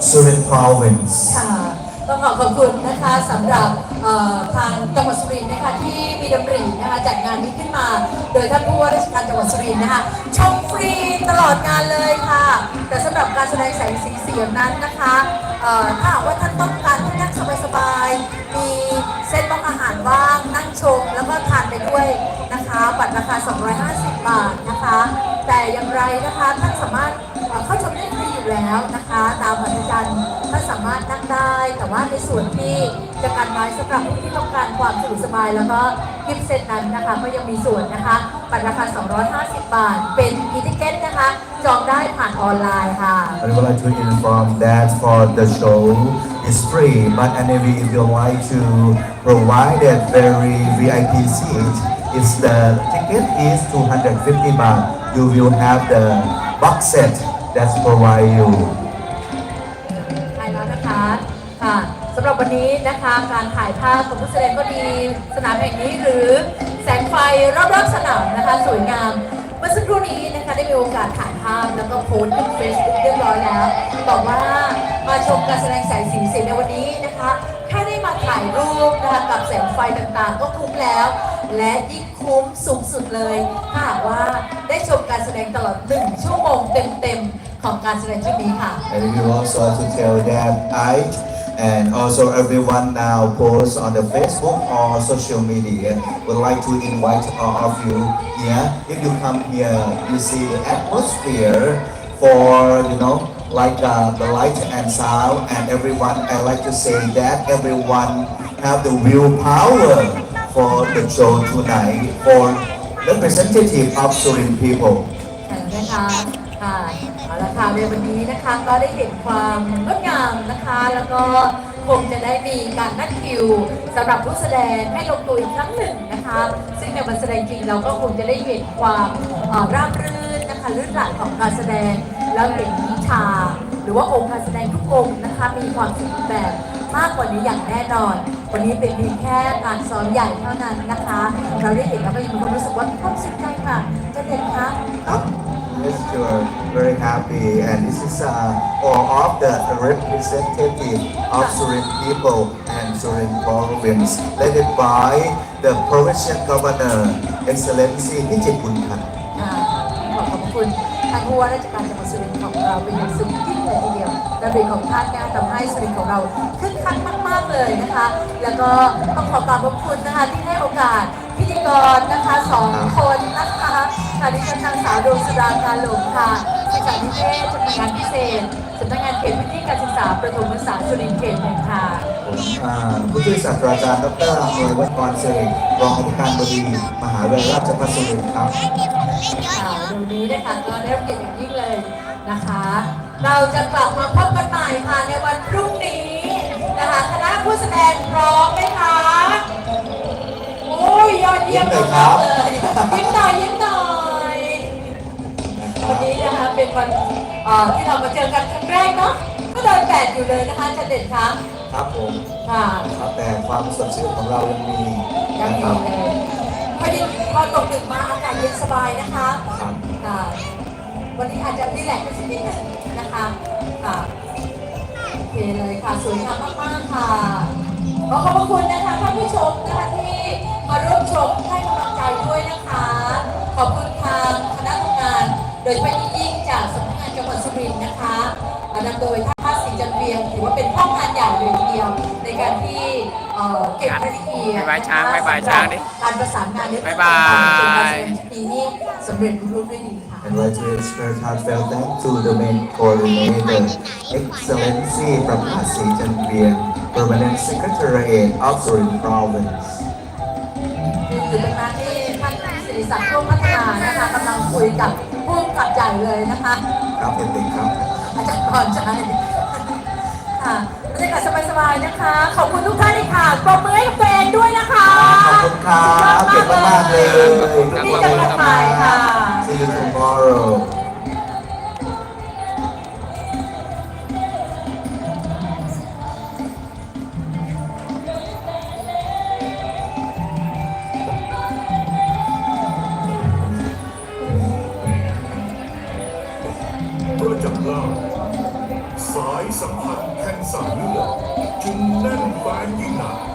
Surin Province. ค่ะต้องขอขอบคุณนะคะสำหรับทางจังหวัดสุรินทร์นะคะที่มีดำรินะคะจัดงานนี้ขึ้นมา โดยท่านผู้ว่าราชการจังหวัดสุรินทร์นะคะชมฟรีตลอดงานเลยค่ะ แต่สำหรับการแสดงแสงสีเสียงนั้นนะคะถ้าว่าท่านต้องการที่นั่งสบายๆมีเซตบล็อกอาหารว่างนั่งชมแล้วก็ทานไปด้วยนะคะบัตรราคา 250 บาทนะคะ อย่างไรนะคะ ท่านสามารถเข้าชมได้ฟรีอยู่แล้วนะคะ ตามบัตรจันทร์ท่านสามารถนั่งได้ แต่ว่าในส่วนที่จะกันไว้สำหรับผู้ที่ต้องการความสะดวกสบาย แล้วก็กิฟต์เซตนั้นนะคะก็ยังมีส่วนนะคะบัตรราคา 250 บาท เป็นอีทิเก็ตนะคะ จองได้ผ่านออนไลน์ค่ะ I would like to inform that for the show is free, but anyway, if you like to provide a very VIP seat, it's the ticket is 250 baht. You will have the box set that's provide you. ใช่แล้วนะคะค่ะสำหรับวันนี้นะคะการถ่ายภาพของผู้แสดงก็ดีสนามแห่งนี้หรือแสงไฟรอบๆสนามนะคะสวยงาม เมื่อสักครู่นี้นะคะได้มีโอกาสถ่ายภาพแล้วก็โพสต์ขึ้นเฟซบุ๊กเรียบร้อยแล้วบอกว่ามาชมการแสดงแสงสีเสียงในวันนี้นะคะแค่ได้มาถ่ายรูปนะคะกับแสงไฟต่างๆ ก็คุ้มแล้ว และยิ่งคุ้มสูงสุดเลยถ้าหากว่าได้ชมการแสดงตลอดหนึ่งชั่วโมงเต็มๆ ของการแสดงชุดนี้ค่ะ And we also have to tell that I and also everyone now post on the Facebook or social media would like to invite all of you here. If you come here, you see the atmosphere for you know like uh, the light and sound and everyone. I like to say that everyone have the willpower for the show tonight for representative of Surin people. ค่ะนะคะค่ะเอาละค่ะในวันนี้นะคะก็ได้เห็นความงดงามนะคะ แล้วก็คงจะได้มีการนัดคิวสำหรับผู้แสดงให้ลงตัวอีกครั้งหนึ่งนะคะ ซึ่งในวันแสดงจริงเราก็คงจะได้เห็นความเอ่อราบรื่นนะคะลื่นไหลของการแสดงแล้วเห็นวิชา หรือว่าองค์การแสดงทุกองค์นะคะ มีความสมบูรณ์แบบมากกว่านี้อย่างแน่นอน วันนี้เป็นเพียงแค่การซ้อมใหญ่เท่านั้นนะคะ เราได้เห็นแล้วก็ยังมีความรู้สึกว่าความสุขใจค่ะจะเด็ดคะ Yes, sure. Very happy. And this is uh, all of the representative of Surin people and Surin province, led by the provincial governor, Excellency Nijit Bunkan. ค่ะขอขอบคุณ ท่านผู้ว่าราชการจังหวัดสุรินทร์ของเราเป็นอย่างสูงยิ่งเลยทีเดียวระเบีของท่านเนี่ยทำให้สุรินทร์ของเราคึกคักมาก ๆเลยนะคะ แล้วก็ต้องขอกราบขอบคุณนะคะที่ให้โอกาสพิธีกรนะคะสองคนนะคะค่ะดิฉันนางสาวดวงสุดาการหลงค่ะศึกษานิเทศจักงานพิเศษ สำนักงานเขตพื้นที่การศึกษาประถมศึกษาสุรินทร์เขตหนึ่งค่ะผมอ่าผู้ช่วยศาสตราจารย์ดรอำนวยวัฒน์กรเสริรองอธิการบดี มหาวิทยาลัยราชภัฏสุรินทร์ครับค่ะดูนี้นะคะก็ได้รับเกียรติอย่างยิ่งเลยนะคะ เราจะกลับมาพบกันใหม่ค่ะในวันพรุ่งนี้นะคะคณะผู้แสดงพร้อมไหมคะโอ้ยยอดเยี่ยมมากๆเลยยิ้มหน่อยยิ้มหน่อยวันนี้นะคะเป็นวันเอ่อที่เรามาเจอกันครั้งแรก เนาะก็เดินแปดอยู่เลยนะคะจะเด็ดคะครับผมค่ะครับแต่ความสดชื่นของเรายังมียังนะคมีรับเลยพอดีพอตกดึกมาอากาศเย็นสบายนะคะครับค่ะวันนี้อาจจะรีแลกซ์กันสักนิดหนึงนะคะค่ะโอเคเลยค่ะสวยงามมากๆค่ะขอขอบพระคุณนะคะท่านผู้ชมนะคะที่มาร่วมชมให้กำลังใจด้วยนะคะ ขอบคุณทางคณะทำงาน โดยเฉพาะยิ่งจากสำนักงานจังหวัดสุรินทร์นะคะ นำโดยท่านภาคศรีจันทร์เวียงถือว่าเป็นห้องงานใหญ่เลยทีเดียว ในการที่เอ่อเก็บรายละเอียดบ๊ายบายช้างบ๊ายบายช้างดิการประสานงานในเรื่องบ๊ายบายของการแสดงปีนี้สำเร็จรุ่งด้วยดีค่ะ And like to express heartfelt thanks to the main coordinator, Excellency Prabhasi Chandrian, Permanent Secretariat of Surin Province. อยู่ตรงนั้นที่ท่านสิริศักดิ์ร่วมพัฒนานะคะกำลังคุยกับผู้กำกับใหญ่เลยนะคะ ครับเป็นเด็กครับ อาจารย์พรชัยค่ะบรรยากาศสบายๆนะคะ ขอบคุณทุกท่านเลยค่ะปรบมือให้กับตัวเองด้วยนะคะขอบคุณครับเก่งมากๆเลยนี่จะมาถ่ายค่ะ See you tomorrow. ประจักษ์ล่า Sünden bei now.